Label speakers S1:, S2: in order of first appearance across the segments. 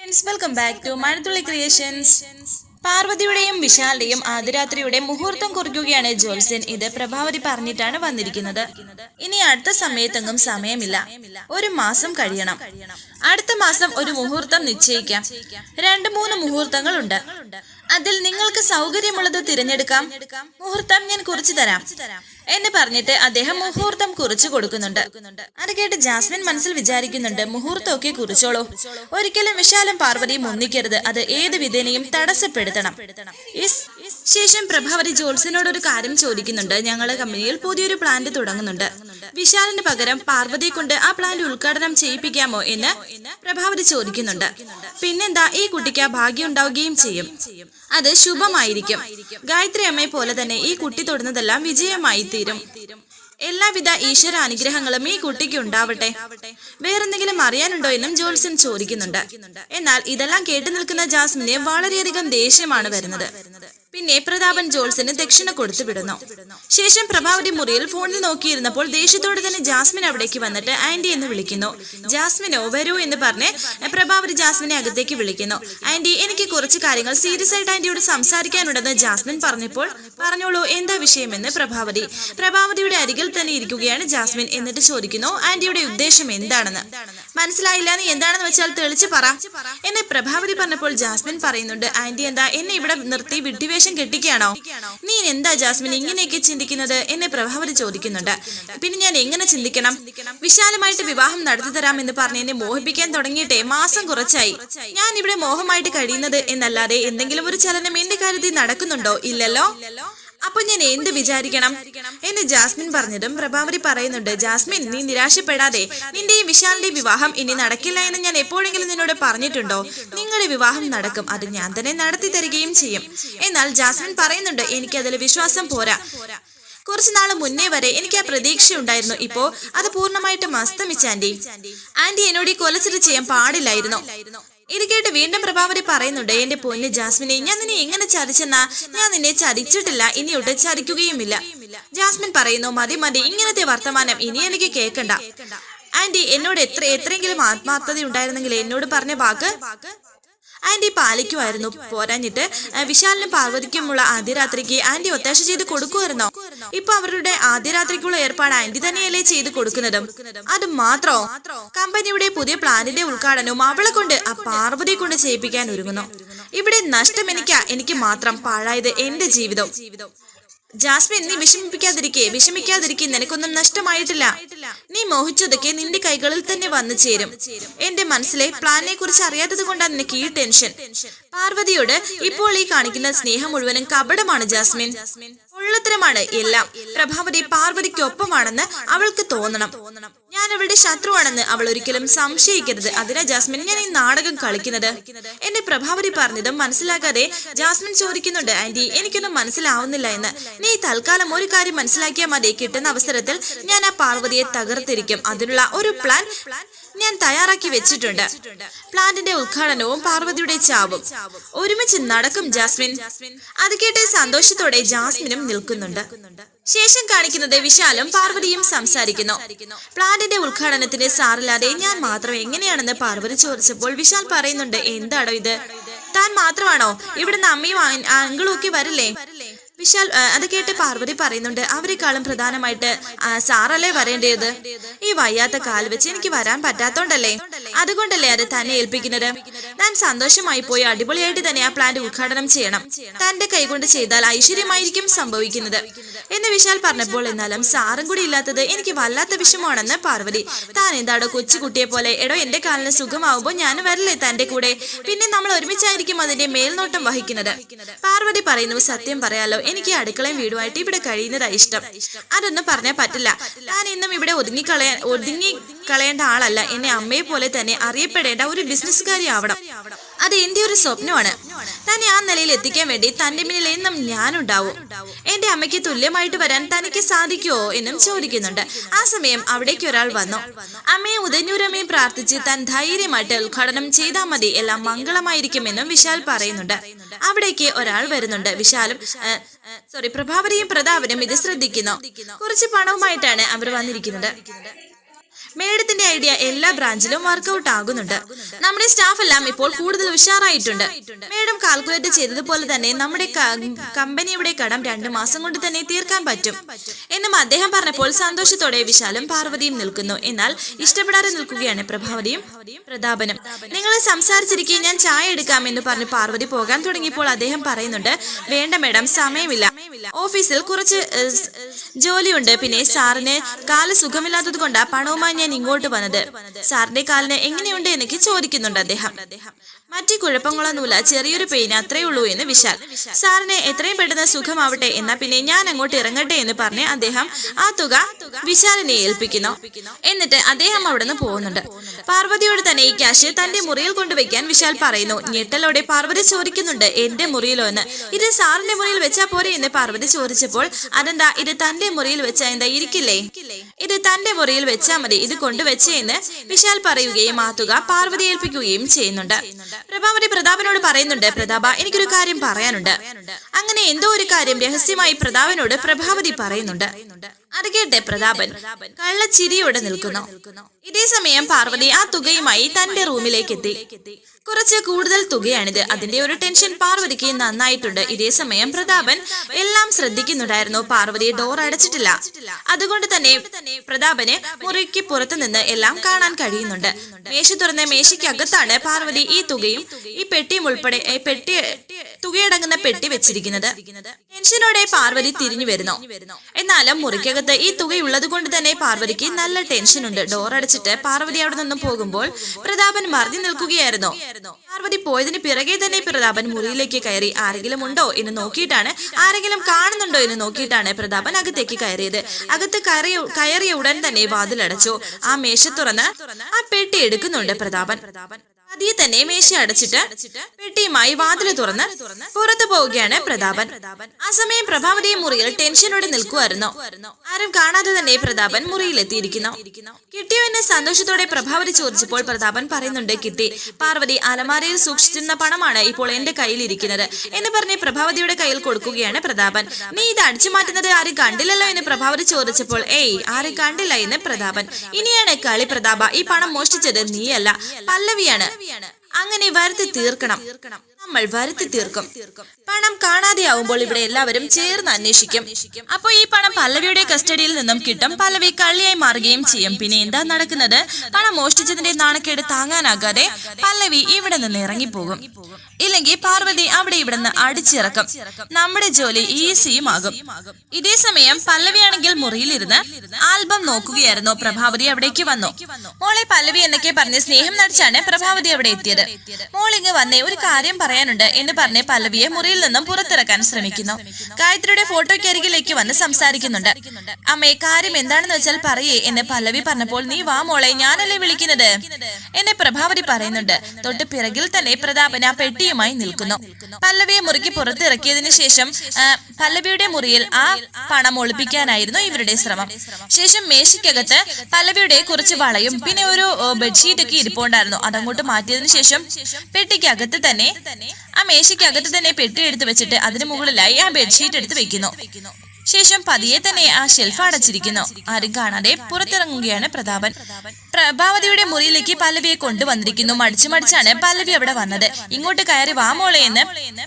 S1: Friends welcome back to Mazhathulli creations പാർവതിയുടെയും വിശാലിന്റെയും ആദിരാത്രിയുടെ മുഹൂർത്തം കുറിക്കുകയാണ് ജോൽസൻ ഇത് പ്രഭാവതി പറഞ്ഞിട്ടാണ് വന്നിരിക്കുന്നത്. ഇനി അടുത്ത സമയത്തെങ്ങും സമയമില്ല. ഒരു മാസം കഴിയണം. അടുത്ത മാസം ഒരു മുഹൂർത്തം നിശ്ചയിക്കാം. രണ്ട് മൂന്ന് മുഹൂർത്തങ്ങൾ ഉണ്ട് അതിൽ നിങ്ങൾക്ക് സൗകര്യമുള്ളത് തിരഞ്ഞെടുക്കാം. മുഹൂർത്തം ഞാൻ കുറിച്ചു തരാം. എന്ന് പറഞ്ഞിട്ട് അദ്ദേഹം മുഹൂർത്തം കുറിച്ചു കൊടുക്കുന്നുണ്ട്. അത് കേട്ട് ജാസ്മിൻ മനസ്സിൽ വിചാരിക്കുന്നുണ്ട് മുഹൂർത്തമൊക്കെ കുറിച്ചോളൂ. ഒരിക്കലും വിശാലം പാർവതിയും ഒന്നിക്കരുത്. അത് ഏത് വിധേനയും തടസ്സപ്പെടുത്തണം. ശേഷം പ്രഭാവതി ജോത്സ്യനോട് ഒരു കാര്യം ചോദിക്കുന്നുണ്ട്. ഞങ്ങളുടെ കമ്പനിയിൽ പുതിയൊരു പ്ലാന്റ് തുടങ്ങുന്നുണ്ട്. വിശാലിന് പകരം പാർവതിയെ കൊണ്ട് ആ പ്ലാന്റ് ഉദ്ഘാടനം ചെയ്യിപ്പിക്കാമോ എന്ന് പ്രഭാവതി ചോദിക്കുന്നുണ്ട്. പിന്നെന്താ ഈ കുട്ടിക്ക് ഭാഗ്യം ഉണ്ടാവുകയും ചെയ്യും. അത് ശുഭമായിരിക്കും. ഗായത്രി അമ്മയെ പോലെ തന്നെ ഈ കുട്ടി തൊടുന്നതെല്ലാം വിജയമായി തീരും. എല്ലാവിധ ഈശ്വര അനുഗ്രഹങ്ങളും ഈ കുട്ടിക്ക് ഉണ്ടാവട്ടെ. വേറെന്തെങ്കിലും അറിയാനുണ്ടോ എന്നും ജോൽസൺ ചോദിക്കുന്നുണ്ട്. എന്നാൽ ഇതെല്ലാം കേട്ടു നിൽക്കുന്ന ജാസ്മിന് വളരെയധികം ദേഷ്യമാണ് വരുന്നത്. പിന്നെ പ്രതാപൻ ജോൾസിന് ദക്ഷിണ കൊടുത്തു വിടുന്നു. ശേഷം പ്രഭാവതി മുറിയിൽ ഫോണിൽ നോക്കിയിരുന്നപ്പോൾ ദേഷ്യത്തോടെ തന്നെ ജാസ്മിൻ അവിടേക്ക് വന്നിട്ട് ആന്റി എന്ന് വിളിക്കുന്നു. ജാസ്മിനോ വരൂ എന്ന് പറഞ്ഞ് പ്രഭാവതി ജാസ്മിനെ അകത്തേക്ക് വിളിക്കുന്നു. ആന്റി എനിക്ക് കുറച്ച് കാര്യങ്ങൾ സീരിയസ് ആയിട്ട് ആന്റിയോട് സംസാരിക്കാനുണ്ടെന്ന് ജാസ്മിൻ പറഞ്ഞപ്പോൾ പറഞ്ഞോളൂ എന്താ വിഷയമെന്ന് പ്രഭാവതി. പ്രഭാവതിയുടെ അരികിൽ തന്നെ ഇരിക്കുകയാണ് ജാസ്മിൻ എന്നിട്ട് ചോദിക്കുന്നു ആന്റിയുടെ ഉദ്ദേശം എന്താണെന്ന്. മനസ്സിലായില്ല നീ എന്താണെന്ന് വെച്ചാൽ തെളിച്ച് പറ. എന്നെ പ്രഭാവതി പറഞ്ഞപ്പോൾ ജാസ്മിൻ പറയുന്നുണ്ട് ആന്റി എന്താ എന്നെ ഇവിടെ നിർത്തി വിഡ്ഢിവേഷം കെട്ടിക്കുകയാണോ? നീ എന്താ ജാസ്മിൻ ഇങ്ങനെയൊക്കെ ചിന്തിക്കുന്നത്? എന്നെ പ്രഭാവതി ചോദിക്കുന്നുണ്ട്. പിന്നെ ഞാൻ എങ്ങനെ ചിന്തിക്കണം? വിശാലമായിട്ട് വിവാഹം നടത്തി തരാം എന്ന് പറഞ്ഞ് എന്നെ മോഹിപ്പിക്കാൻ തുടങ്ങിയിട്ടേ മാസം കുറച്ചായി. ഞാൻ ഇവിടെ മോഹമായിട്ട് കഴിയുന്നത് എന്നല്ലാതെ എന്തെങ്കിലും ഒരു ചലനം എന്റെ കാര്യത്തിൽ നടക്കുന്നുണ്ടോ? ഇല്ലല്ലോ? അപ്പൊ ഞാൻ എന്ത് വിചാരിക്കണം? എന്ന് ജാസ്മിൻ പറഞ്ഞതും പ്രഭാവരി പറയുന്നുണ്ട് ജാസ്മിൻ നീ നിരാശപ്പെടാതെ നിന്റെയും വിശാലിന്റെയും വിവാഹം ഇനി നടക്കില്ല എന്ന് ഞാൻ എപ്പോഴെങ്കിലും നിന്നോട് പറഞ്ഞിട്ടുണ്ടോ? നിങ്ങളുടെ വിവാഹം നടക്കും അത് ഞാൻ തന്നെ നടത്തി തരികയും ചെയ്യും. എന്നാൽ ജാസ്മിൻ പറയുന്നുണ്ട് എനിക്ക് അതിൽ വിശ്വാസം പോരാ. കുറച്ചു നാൾ മുന്നേ വരെ എനിക്ക് ആ പ്രതീക്ഷ ഉണ്ടായിരുന്നു ഇപ്പോ അത് പൂർണമായിട്ടും അസ്തമിച്ച ആന്റി. ആന്റി എന്നോട് ഈ കൊലച്ചിട്ട് ചെയ്യാൻ പാടില്ലായിരുന്നു. ഇത് കേട്ട് വീണ്ടും പ്രഭാവതി പറയുന്നുണ്ട് എന്റെ പൊന്ന് ജാസ്മിനെ ഞാൻ നിന്നെ എങ്ങനെ ചതിച്ചെന്നാ? ഞാൻ നിന്നെ ചതിച്ചിട്ടില്ല ഇനിയൊട്ട് ചതിക്കുകയുമില്ല. ജാസ്മിൻ പറയുന്നു മതി മതി ഇങ്ങനത്തെ വർത്തമാനം ഇനി എനിക്ക് കേൾക്കണ്ട. ആന്റി എന്നോട് എത്ര എത്രയെങ്കിലും ആത്മാർത്ഥത ഉണ്ടായിരുന്നെങ്കിൽ എന്നോട് പറഞ്ഞ വാക്ക്? ആന്റി പാലിക്കുമായിരുന്നു. പോരാഞ്ഞിട്ട് വിശാലിന് പാർവതിക്കുമുള്ള ആദ്യരാത്രിക്ക് ആന്റി ഒത്താശ ചെയ്ത് കൊടുക്കുമായിരുന്നോ? ഇപ്പൊ അവരുടെ ആദ്യ രാത്രിക്കുള്ള ഏർപ്പാട് ആന്റി തന്നെയല്ലേ ചെയ്ത് കൊടുക്കുന്നതും. അത് മാത്രോ? കമ്പനിയുടെ പുതിയ പ്ലാനിന്റെ ഉദ്ഘാടനവും അവളെ കൊണ്ട് ആ പാർവതിയെ കൊണ്ട് ചെയ്യിപ്പിക്കാൻ ഒരുങ്ങുന്നു. ഇവിടെ നഷ്ടം എനിക്കാ എനിക്ക് മാത്രം പാഴായത് എന്റെ ജീവിതം. ജാസ്മിൻ നീ വിഷമിപ്പിക്കാതിരിക്കേ വിഷമിക്കാതിരിക്കെ നിനക്കൊന്നും നഷ്ടമായിട്ടില്ല. നീ മോഹിച്ചതൊക്കെ നിന്റെ കൈകളിൽ തന്നെ വന്നു ചേരും. എന്റെ മനസ്സിലെ പ്ലാനിനെ കുറിച്ച് അറിയാത്തത് കൊണ്ടാണ് നിനക്ക് ഈ ടെൻഷൻ. പാർവതിയോട് ഇപ്പോൾ ഈ കാണിക്കുന്ന സ്നേഹം മുഴുവനും കപടമാണ് ജാസ്മിൻ. ഉള്ളത്തരമാണ് എല്ലാം. പ്രഭാവതി പാർവതിക്കൊപ്പമാണെന്ന് അവൾക്ക് തോന്നണം. ഞാൻ അവളുടെ ശത്രുവാണെന്ന് അവൾ ഒരിക്കലും സംശയിക്കരുത്. അതിനാ ജാസ്മിൻ ഞാൻ ഈ നാടകം കളിക്കുന്നത്. എന്റെ പ്രഭാവതി പറഞ്ഞതും മനസ്സിലാക്കാതെ ജാസ്മിൻ ചോദിക്കുന്നുണ്ട് ആന്റി എനിക്കൊന്നും മനസ്സിലാവുന്നില്ല എന്ന്. നീ തൽക്കാലം ഒരു കാര്യം മനസ്സിലാക്കിയാൽ മതി. കിട്ടുന്ന അവസരത്തിൽ ഞാൻ ആ പാർവതിയെ തകർത്തിരിക്കും. അതിനുള്ള ഒരു പ്ലാൻ ഞാൻ തയ്യാറാക്കി വെച്ചിട്ടുണ്ട്. പ്ലാന്റിന്റെ ഉദ്ഘാടനവും പാർവതിയുടെ ചാവും. ഒരുമിച്ച് നടക്കും ജാസ്മിൻ. അത് കേട്ട് സന്തോഷത്തോടെ ജാസ്മിനും നിൽക്കുന്നുണ്ട്. ശേഷം കാണിക്കുന്നത് വിശാലും പാർവതിയും സംസാരിക്കുന്നു. പ്ലാന്റിന്റെ ഉദ്ഘാടനത്തിന് സാറില്ലാതെ ഞാൻ മാത്രം എങ്ങനെയാണെന്ന് പാർവതി ചോദിച്ചപ്പോൾ വിശാൽ പറയുന്നുണ്ട് എന്താണോ ഇത്? താൻ മാത്രമാണോ? ഇവിടുന്ന് അമ്മയും അങ്കിളും ഒക്കെ വരില്ലേ? വിശാൽ അത് കേട്ട് പാർവതി പറയുന്നുണ്ട് അവരെക്കാളും പ്രധാനമായിട്ട് സാറല്ലേ വരേണ്ടത്? ഈ വയ്യാത്ത കാൽ വെച്ച് എനിക്ക് വരാൻ പറ്റാത്തോണ്ടല്ലേ? അതുകൊണ്ടല്ലേ അത് തന്നെ ഏൽപ്പിക്കുന്നത്? ഞാൻ സന്തോഷമായി പോയി അടിപൊളിയായിട്ട് തന്നെ ആ പ്ലാന്റ് ഉദ്ഘാടനം ചെയ്യണം. തന്റെ കൈകൊണ്ട് ചെയ്താൽ ഐശ്വര്യമായിരിക്കും സംഭവിക്കുന്നത്. എന്ന് വിശാൽ പറഞ്ഞപ്പോൾ എന്നാലും സാറും കൂടി ഇല്ലാത്തത് എനിക്ക് വല്ലാത്ത വിഷമമാണെന്ന് പാർവതി. താൻ എന്താടോ കൊച്ചുകുട്ടിയെ പോലെ എടോ എന്റെ കാലിന് സുഖമാവുമ്പോൾ ഞാൻ വരല്ലേ തന്റെ കൂടെ? പിന്നെ നമ്മൾ ഒരുമിച്ചായിരിക്കും അതിന്റെ മേൽനോട്ടം വഹിക്കുന്നത്. പാർവതി പറയുന്നു സത്യം പറയാലോ എനിക്ക് അടുക്കളയും വീടുമായിട്ട് ഇവിടെ കഴിയുന്നതാ ഇഷ്ടം. അതൊന്നും പറഞ്ഞാൽ പറ്റില്ല. ഞാൻ ഇന്നും ഇവിടെ ഒതുങ്ങി കളയാൻ ഒതുങ്ങി കളയേണ്ട ആളല്ല. എന്നെ അമ്മയെ പോലെ തന്നെ അറിയപ്പെടേണ്ട ഒരു ബിസിനസ്സുകാരി ആവണം അത് എന്റെ ഒരു സ്വപ്നമാണ്. തന്നെ ആ നിലയിൽ എത്തിക്കാൻ വേണ്ടി തന്റെ മുന്നിൽ എന്നും ഞാനുണ്ടാവും. എന്റെ അമ്മയ്ക്ക് തുല്യമായിട്ട് വരാൻ തനിക്ക് സാധിക്കുമോ എന്നും ചോദിക്കുന്നുണ്ട്. ആ സമയം അവിടേക്ക് ഒരാൾ വന്നു. അമ്മയും ഉദയന്നൂരമ്മയും പ്രാർത്ഥിച്ച് താൻ ധൈര്യമായിട്ട് ഉദ്ഘാടനം ചെയ്താൽ മതി. എല്ലാം മംഗളമായിരിക്കുമെന്നും വിശാൽ പറയുന്നുണ്ട്. അവിടേക്ക് ഒരാൾ വരുന്നുണ്ട്. വിശാലും സോറി പ്രഭാവതിയും പ്രതാപനും ഇത് ശ്രദ്ധിക്കുന്നു. കുറച്ച് പണവുമായിട്ടാണ് അവർ വന്നിരിക്കുന്നത്. മേഡത്തിന്റെ ഐഡിയ എല്ലാ ബ്രാഞ്ചിലും വർക്കൗട്ട് ആകുന്നുണ്ട്. നമ്മുടെ സ്റ്റാഫ് എല്ലാം ഇപ്പോൾ കൂടുതൽ ഉഷാറായിട്ടുണ്ട്. മേഡം കാൽക്കുലേറ്റ് ചെയ്തതുപോലെ തന്നെ നമ്മുടെ കമ്പനിയുടെ കടം രണ്ട് മാസം കൊണ്ട് തന്നെ തീർക്കാൻ പറ്റും. എന്നും അദ്ദേഹം പറഞ്ഞപ്പോൾ സന്തോഷത്തോടെ വിശാലും പാർവതിയും നിൽക്കുന്നു. എന്നാൽ ഇഷ്ടപ്പെടാതെ നിൽക്കുകയാണ് പ്രഭാവതിയും പ്രതാപനും. നിങ്ങൾ സംസാരിച്ചിരിക്കെ ഞാൻ ചായ എടുക്കാം എന്ന് പറഞ്ഞ് പാർവതി പോകാൻ തുടങ്ങിയപ്പോൾ അദ്ദേഹം പറയുന്നുണ്ട് വേണ്ട മേഡം സമയമില്ല. ഓഫീസിൽ കുറച്ച് ജോലിയുണ്ട്. പിന്നെ സാറിന് കാല സുഖമില്ലാത്തത് കൊണ്ടാ പണവുമായി ഞാൻ ഇങ്ങോട്ട് വന്നത്. സാറിന്റെ കാലിന് എങ്ങനെയുണ്ട് എനിക്ക് ചോദിക്കുന്നുണ്ട് അദ്ദേഹം. മറ്റു കുഴപ്പങ്ങളൊന്നുമില്ല. ചെറിയൊരു പെയിൻ അത്രേ ഉള്ളൂ എന്ന് വിശാൽ. സാറിന് എത്രയും പെട്ടെന്ന് സുഖമാവട്ടെ. എന്നാ പിന്നെ ഞാൻ അങ്ങോട്ട് ഇറങ്ങട്ടെ എന്ന് പറഞ്ഞ് അദ്ദേഹം ആ തുക വിശാലിനെ ഏൽപ്പിക്കുന്നു. എന്നിട്ട് അദ്ദേഹം അവിടുന്ന് പോകുന്നുണ്ട്. പാർവതിയോട് തന്നെ ഈ ക്യാഷ് തന്റെ മുറിയിൽ കൊണ്ടുവയ്ക്കാൻ വിശാൽ പറയുന്നു. ഞെട്ടലോടെ പാർവതി ചോദിക്കുന്നുണ്ട് എന്റെ മുറിയിലോ എന്ന്? ഇത് സാറിന്റെ മുറിയിൽ വെച്ചാ പോരെ? എന്ന് പാർവതി ചോദിച്ചപ്പോൾ അതെന്താ ഇത് തന്റെ മുറിയിൽ വെച്ചാ എന്താ ഇരിക്കില്ലേ? ഇത് തന്റെ മുറിയിൽ വെച്ചാൽ മതി ഇത് കൊണ്ടുവച്ചേ എന്ന് വിശാൽ പറയുകയും മാത്തുക തുക പാർവതി ഏൽപ്പിക്കുകയും ചെയ്യുന്നുണ്ട്. പ്രഭാവതി പ്രതാപനോട് പറയുന്നുണ്ട് പ്രതാപ എനിക്കൊരു കാര്യം പറയാനുണ്ട്. അങ്ങനെ എന്തോ ഒരു കാര്യം രഹസ്യമായി പ്രതാപനോട് പ്രഭാവതി പറയുന്നുണ്ട്. അത് കേട്ടെ പ്രതാപൻ കള്ളച്ചിരിയോടെ നിൽക്കുന്നു. ഇതേ സമയം പാർവതി ആ തുകയുമായി തന്റെ റൂമിലേക്ക് എത്തി കുറച്ച് കൂടുതൽ തുകയാണിത്. അതിന്റെ ഒരു ടെൻഷൻ പാർവതിക്ക് നന്നായിട്ടുണ്ട്. ഇതേ സമയം പ്രതാപൻ എല്ലാം ശ്രദ്ധിക്കുന്നുണ്ടായിരുന്നു. പാർവതി ഡോർ അടച്ചിട്ടില്ല. അതുകൊണ്ട് തന്നെ പ്രതാപന് മുറിക്ക് പുറത്തു നിന്ന് എല്ലാം കാണാൻ കഴിയുന്നുണ്ട്. മേശ തുറന്ന മേശയ്ക്കകത്താണ് പാർവതി ഈ തുകയും ഈ പെട്ടിയും ഉൾപ്പെടെ പെട്ടി തുകയടങ്ങുന്ന പെട്ടി വെച്ചിരിക്കുന്നത് ടെൻഷനോടെ പാർവതി തിരിഞ്ഞു വരുന്നു. എന്നാലും മുറിക്കകത്ത് ഈ തുകയുള്ളത് കൊണ്ട് തന്നെ പാർവതിക്ക് നല്ല ടെൻഷൻ ഉണ്ട് ഡോർ അടച്ചിട്ട് പാർവതി അവിടെ നിന്നും പോകുമ്പോൾ പ്രതാപൻ മറിഞ്ഞു നിൽക്കുകയായിരുന്നു. പാർവതി പോയതിന് പിറകെ തന്നെ പ്രതാപൻ മുറിയിലേക്ക് കയറി ആരെങ്കിലും ഉണ്ടോ? എന്ന് നോക്കിയിട്ടാണ് ആരെങ്കിലും കാണുന്നുണ്ടോ? എന്ന് നോക്കിയിട്ടാണ് പ്രതാപൻ അകത്തേക്ക് കയറിയത്. അകത്ത് കയറിയ കയറിയ ഉടൻ തന്നെ വാതിലടച്ചു. ആ മേശ തുറന്ന് ആ പെട്ടി എടുക്കുന്നുണ്ട് പ്രതാപൻ പ്രതാപൻ. പതിയെ തന്നെ മേശ അടച്ചിട്ട് പെട്ടിയുമായി വാതിൽ തുറന്ന് പുറത്തു പോവുകയാണ് പ്രതാപൻ. ആ സമയം പ്രഭാവതി മുറിയിൽ ടെൻഷനോടെ നിൽക്കുമായിരുന്നു ആരും കാണാതെ തന്നെ പ്രതാപൻ മുറിയിലെത്തിയിരിക്കുന്നു എന്നെ സന്തോഷത്തോടെ പ്രഭാവതി ചോദിച്ചപ്പോൾ പ്രതാപൻ പറയുന്നുണ്ട് കിട്ടി. പാർവതി അലമാരയിൽ സൂക്ഷിച്ചിരുന്ന പണമാണ് ഇപ്പോൾ എന്റെ കയ്യിലിരിക്കുന്നത് എന്ന് പറഞ്ഞ് പ്രഭാവതിയുടെ കയ്യിൽ കൊടുക്കുകയാണ് പ്രതാപൻ. നീ ഇത് അടിച്ചു മാറ്റുന്നത് ആരും കണ്ടില്ലല്ലോ എന്ന് പ്രഭാവതി ചോദിച്ചപ്പോൾ ഏയ് ആരും കണ്ടില്ല എന്ന് പ്രതാപൻ. ഇനിയാണ് കളി പ്രതാപ. ഈ പണം മോഷ്ടിച്ചത് നീയല്ല പല്ലവിയാണ്. അങ്ങനെ വരുത്തി തീർക്കണം. നമ്മൾ വരുത്തി തീർക്കും പണം കാണാതെയാവുമ്പോൾ ഇവിടെ എല്ലാവരും ചേർന്ന് അന്വേഷിക്കും. അപ്പോൾ ഈ പണം പല്ലവിയുടെ കസ്റ്റഡിയിൽ നിന്നും കിട്ടും. പല്ലവി കള്ളിയായി മാറുകയും ചെയ്യും. പിന്നെ എന്താ നടക്കുന്നത്? പണം മോഷ്ടിച്ചതിന്റെ നാണക്കേട് താങ്ങാനാകാതെ പല്ലവി ഇവിടെ നിന്ന് ഇറങ്ങിപ്പോകും. ഇല്ലെങ്കിൽ പാർവതി അവിടെ ഇവിടെ നിന്ന് അടിച്ചിറക്കും. നമ്മുടെ ജോലി ഈസിയും ആകും. ഇതേ സമയം പല്ലവിയാണെങ്കിൽ മുറിയിലിരുന്ന് ആൽബം നോക്കുകയായിരുന്നു. പ്രഭാവതി അവിടേക്ക് വന്നു. മോളെ പല്ലവി എന്നൊക്കെ പറഞ്ഞ് സ്നേഹം നടിച്ചാണ് പ്രഭാവതി അവിടെ എത്തിയത്. മോളിങ് വന്നേ ഒരു കാര്യം പറയാനുണ്ട് എന്ന് പറഞ്ഞ് പല്ലവിയെ മുറിയിൽ നിന്നും പുറത്തിറക്കാൻ ശ്രമിക്കുന്നു. ഗായത്രിയുടെ ഫോട്ടോയ്ക്കരികിലേക്ക് വന്ന് സംസാരിക്കുന്നുണ്ട്. അമ്മേ കാര്യം എന്താണെന്ന് വെച്ചാൽ പറയേ എന്ന് പല്ലവി പറഞ്ഞപ്പോൾ നീ വാ മോളെ ഞാനല്ലേ വിളിക്കുന്നത്? എന്നെ പ്രഭാവതി പറയുന്നുണ്ട്. തൊട്ട് പിറകിൽ തന്നെ പ്രതാപൻ ആ പെട്ടിയുമായി നിൽക്കുന്നു. പല്ലവിയെ മുറിക്ക് പുറത്തിറക്കിയതിന് ശേഷം പല്ലവിയുടെ മുറിയിൽ ആ പണം ഒളിപ്പിക്കാനായിരുന്നു ഇവരുടെ ശ്രമം. ശേഷം മേശയ്ക്കകത്ത് പല്ലവിയുടെ കുറച്ച് വളയും പിന്നെ ഒരു ബെഡ്ഷീറ്റ് ഒക്കെ ഇരിപ്പുണ്ടായിരുന്നു. അതങ്ങോട്ട് മാറ്റിയതിനു ശേഷം പെട്ടിക്കകത്ത് തന്നെ ആ മേശയ്ക്ക് അകത്ത് തന്നെ പെട്ടി എടുത്ത് വെച്ചിട്ട് അതിന് മുകളിലായി ആ ബെഡ്ഷീറ്റ് എടുത്ത് വെക്കുന്നു. ശേഷം പതിയെ തന്നെ ആ ഷെൽഫ് അടച്ചിരിക്കുന്നു. ആരും കാണാതെ പുറത്തിറങ്ങുകയാണ് പ്രതാപൻ. പ്രഭാവതിയുടെ മുറിയിലേക്ക് പല്ലവിയെ കൊണ്ടുവന്നിരിക്കുന്നു. മടിച്ചു മടിച്ചാണ് പല്ലവി അവിടെ വന്നത്. ഇങ്ങോട്ട് കയറി വാമോളെ എന്ന്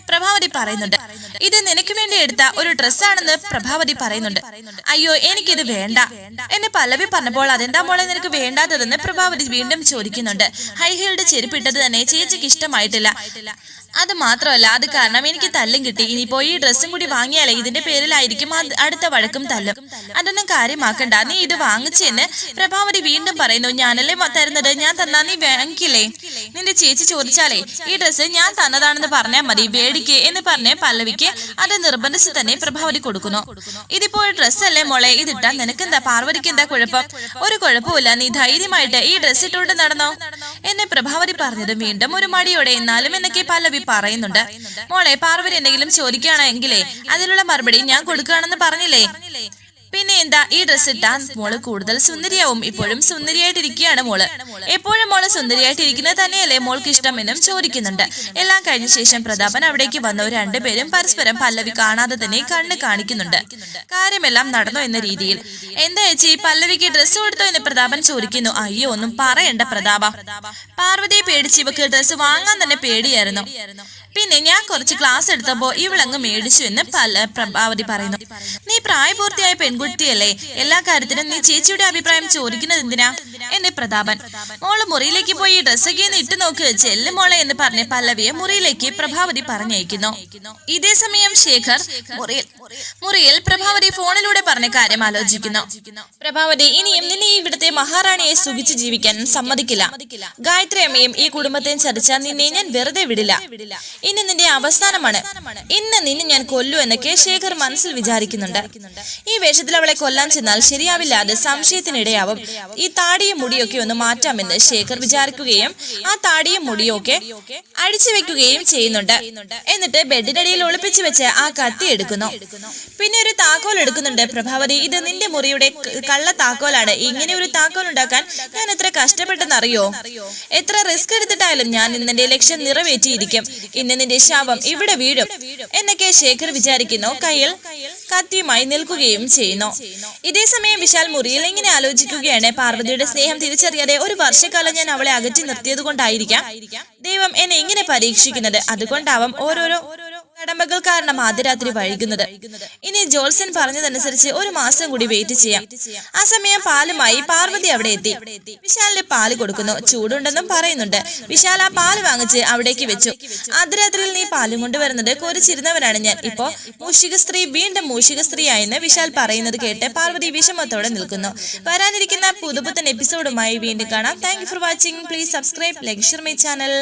S1: പ്രഭാവതി പറയുന്നുണ്ട്. ഇത് നിനക്ക് വേണ്ടി എടുത്ത ഒരു ഡ്രസ്സാണെന്ന് പ്രഭാവതി പറയുന്നുണ്ട്. അയ്യോ എനിക്കിത് വേണ്ട എന്ന് പല്ലവി പറഞ്ഞപ്പോൾ അതെന്താ മോളെ നിനക്ക് വേണ്ടാത്തതെന്ന് പ്രഭാവതി വീണ്ടും ചോദിക്കുന്നുണ്ട്. ഹൈ ഹീൽഡ് ചെരുപ്പിട്ടത് തന്നെ ചേച്ചിക്ക് ഇഷ്ടമായിട്ടില്ല. അത് മാത്രമല്ല അത് കാരണം എനിക്ക് തല്ലും കിട്ടി. ഇനിയിപ്പോ ഈ ഡ്രസ്സും കൂടി വാങ്ങിയാലേ ഇതിന്റെ പേരിലായിരിക്കും അടുത്ത വഴക്കും തല്ലും. അതൊന്നും കാര്യമാക്കണ്ട. നീ ഇത് വാങ്ങിച്ചെന്ന് പ്രഭാവതി വീണ്ടും പറയുന്നു. ഞാനല്ലേ തരുന്നത് ഞാൻ തന്നാ നീ വാങ്ങിക്കില്ലേ? നിന്റെ ചേച്ചി ചോദിച്ചാലേ ഈ ഡ്രസ്സ് ഞാൻ തന്നതാണെന്ന് പറഞ്ഞാൽ മതി വേടിക്ക് എന്ന് പറഞ്ഞ് പല്ലവിക്ക് അത് നിർബന്ധിച്ച് തന്നെ പ്രഭാവതി കൊടുക്കുന്നു. ഇതിപ്പോ ഒരു ഡ്രസ്സല്ലേ മോളെ? ഇതിട്ടാ നിനക്ക് എന്താ പാർവതിക്ക് എന്താ കുഴപ്പം? ഒരു കുഴപ്പമില്ല നീ ധൈര്യമായിട്ട് ഈ ഡ്രസ് ഇട്ടുകൊണ്ട് നടന്നോ? എന്നെ പ്രഭാവതി പറഞ്ഞത് വീണ്ടും ഒരു മടിയോടെ എന്നാലും എന്നൊക്കെ പല്ലവി പറയുന്നുണ്ട്. മോളെ പാർവതി എന്തെങ്കിലും ചോദിക്കുകയാണെങ്കിലേ അതിനുള്ള മറുപടി ഞാൻ കൊടുക്കുകയാണെന്ന് പറഞ്ഞില്ലേ? പിന്നെ എന്താ ഈ ഡ്രസ് ഇട്ടാൽ മോൾ കൂടുതൽ സുന്ദരിയാവും. ഇപ്പോഴും സുന്ദരിയായിട്ടിരിക്കുകയാണ് മോൾ. എപ്പോഴും മോൾ സുന്ദരിയായിട്ടിരിക്കുന്നത് തന്നെയല്ലേ മോൾക്ക് ഇഷ്ടമെന്നും ചോദിക്കുന്നുണ്ട്. എല്ലാം കഴിഞ്ഞ ശേഷം പ്രതാപൻ അവിടേക്ക് വന്ന രണ്ടുപേരും പരസ്പരം പല്ലവി കാണാതെ തന്നെ കണ്ണ് കാണിക്കുന്നുണ്ട്. കാര്യമെല്ലാം നടന്നു എന്ന രീതിയിൽ. എന്താ ചേച്ചി പല്ലവിക്ക് ഡ്രസ്സ് കൊടുത്തോ എന്ന് പ്രതാപൻ ചോദിക്കുന്നു. അയ്യോ ഒന്നും പറയണ്ട പ്രതാപ. പാർവതിയെ പേടിച്ച് ഇവക്ക് ഡ്രസ്സ് വാങ്ങാൻ തന്നെ പേടിയായിരുന്നു. പിന്നെ ഞാൻ കുറച്ച് ക്ലാസ് എടുത്തപ്പോ ഇവളങ്ങ് മേടിച്ചു എന്ന് പല പ്രഭാവതി പറയുന്നു. നീ പ്രായപൂർത്തിയായ പെൺകുട്ടിയല്ലേ? എല്ലാ കാര്യത്തിനും നീ ചേച്ചിയുടെ അഭിപ്രായം ചോദിക്കുന്നത് എന്തിനാ? എന്നെ പ്രതാപൻ മോൾ മുറിയിലേക്ക് പോയി ഡ്രസ്സൊക്കെ ഒന്ന് ഇട്ട് നോക്ക് ചെല്ലു മോളെ എന്ന് പറഞ്ഞ് പല്ലവിയെ മുറിയിലേക്ക് പ്രഭാവതി പറഞ്ഞയക്കുന്നു. ഇതേ സമയം ശേഖർ മുറിയിൽ മുറിയിൽ പ്രഭാവതി ഫോണിലൂടെ പറഞ്ഞ കാര്യം ആലോചിക്കുന്നു. പ്രഭാവതി ഇനിയും നിന്നെ ഇവിടുത്തെ മഹാറാണിയെ സുഖിച്ച് ജീവിക്കാൻ സമ്മതിക്കില്ല. ഗായത്രി അമ്മയും ഈ കുടുംബത്തെയും ചതിച്ചാൽ നിന്നെ ഞാൻ വെറുതെ വിടില്ല. ഇന്ന് നിന്റെ അവസാനമാണ്. ഇന്ന് നിന്നെ ഞാൻ കൊല്ലു എന്നൊക്കെ ശേഖർ മനസ്സിൽ വിചാരിക്കുന്നുണ്ട്. ഈ വേഷത്തിൽ അവളെ കൊല്ലാൻ ചെന്നാൽ ശരിയാവില്ല അത് സംശയത്തിനിടയാവും. ഈ താടിയും മുടിയൊക്കെ ഒന്ന് മാറ്റാമെന്ന് ശേഖർ വിചാരിക്കുകയും ആ താടിയും മുടിയൊക്കെ അഴിച്ചു വെക്കുകയും ചെയ്യുന്നുണ്ട്. എന്നിട്ട് ബെഡിനടിയിൽ ഒളിപ്പിച്ചു വെച്ച് ആ കത്തി എടുക്കുന്നു. പിന്നെ ഒരു താക്കോൽ എടുക്കുന്നുണ്ട്. പ്രഭാവതി ഇത് നിന്റെ മുറിയുടെ കള്ള താക്കോലാണ് ഇങ്ങനെ ഒരു താക്കോൽ ഉണ്ടാക്കാൻ ഞാൻ എത്ര കഷ്ടപ്പെട്ടെന്നറിയോ? എത്ര റിസ്ക് എടുത്തിട്ടായാലും ഞാൻ നിന്റെ ലക്ഷ്യം നിറവേറ്റിയിരിക്കും. ഇന്ന് നിന്റെ ശാപം ഇവിടെ വീഴും എന്നൊക്കെ ശേഖർ വിചാരിക്കുന്നു. കയ്യിൽ കത്തിയുമായി നിൽക്കുകയും ചെയ്യുന്നു. ഇതേ സമയം വിശാൽ മുറിയിൽ ഇങ്ങനെ ആലോചിക്കുകയാണ്. പാർവതിയുടെ സ്നേഹം തിരിച്ചറിയാതെ ഒരു വർഷക്കാലം ഞാൻ അവളെ അകറ്റി നിർത്തിയത് കൊണ്ടായിരിക്കാം. ദൈവം എന്നെ ഇങ്ങനെ പരീക്ഷിക്കുന്നത്. അതുകൊണ്ടാവാം ഓരോരോ കടമ്പകൾ കാരണം ആദ്യരാത്രി വൈകുന്നത്. ഇനി ജോൾസൻ പറഞ്ഞതനുസരിച്ച് ഒരു മാസം കൂടി വെയിറ്റ് ചെയ്യാം. ആ സമയം പാലുമായി പാർവതി അവിടെ എത്തി. വിശാലിന് പാൽ കൊടുക്കുന്നു. ചൂടുണ്ടെന്നും പറയുന്നുണ്ട്. വിശാൽ ആ പാൽ വാങ്ങിച്ച് അവിടേക്ക് വെച്ചു. ആദ്യരാത്രിയിൽ നീ പാലും കൊണ്ടുവരുന്നത് കൊരിച്ചിരുന്നവനാണ് ഞാൻ. ഇപ്പോ മൂഷിക സ്ത്രീ വീണ്ടും മൂഷിക സ്ത്രീയായെന്ന് വിശാൽ പറയുന്നത് കേട്ട് പാർവതി വിഷമത്തോടെ നിൽക്കുന്നു. വരാനിരിക്കുന്ന പുതുപുത്തൻ എപ്പിസോഡുമായി വീണ്ടും കാണാം. Thank for watching please subscribe like share my channel